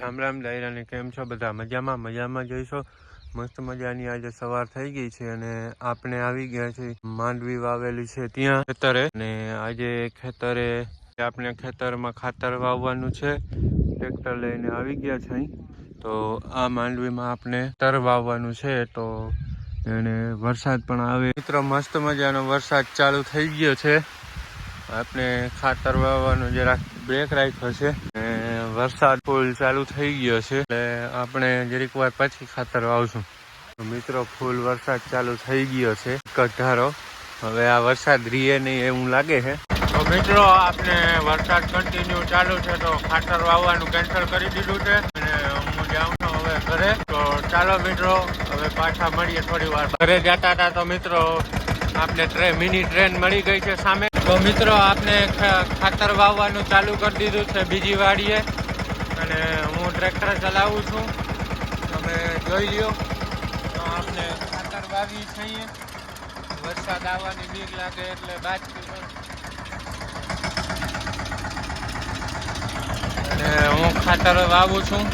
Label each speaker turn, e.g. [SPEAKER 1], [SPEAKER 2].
[SPEAKER 1] રામ રામ ડાયરાને કેમ છો? બધા મજામાં? મજામાં જોઈશો? મસ્ત મજાની આજે સવાર થઈ ગઈ છે અને આપણે આવી ગયા છે માંડવી વાવેલી છે ત્યાં ખેતરે. અને આજે ખેતરે આપણે ખેતરમાં ખાતર વાવવાનું છે. ટ્રેક્ટર લઈને આવી ગયા છે. તો આ માંડવીમાં આપણે તર વાવવાનું છે. તો એને વરસાદ પણ આવે. મિત્રો, મસ્ત મજાનો વરસાદ ચાલુ થઈ ગયો છે. આપણે ખાતર વાવવાનું જરાક બ્રેક રાખ્યો છે વરસાદ ફૂલ ચાલુ થઈ ગયો છે. એટલે આપણે જરીક વાર પછી ખાતર વાવશું. મિત્રો ફૂલ વરસાદ ચાલુ થઈ ગયો છે. કઢારો હવે આ વરસાદ રીએ નહીં એવું લાગે છે. તો મિત્રો આપણે વરસાદ કન્ટિન્યુ ચાલુ છે તો ખાતર વાવવાનું કેન્સલ કરી દીધું છે. અને હું જાઉં છું હવે ઘરે. તો ચાલો મિત્રો, હવે પાછા મળીએ થોડી વાર. ઘરે જતા હતા તો મિત્રો આપણે મિની ટ્રેન મળી ગઈ છે સામે. તો મિત્રો, આપને ખાતર વાવવાનું ચાલુ કરી દીધું છે બીજી વાડીએ. અને હું ટ્રેક્ટર ચલાવું છું. તમે જોઈ લ્યો. તો આપણે ખાતર વાવી છીએ. વરસાદ આવવાની બીક લાગે એટલે બાદ અને હું ખાતર વાવું છું.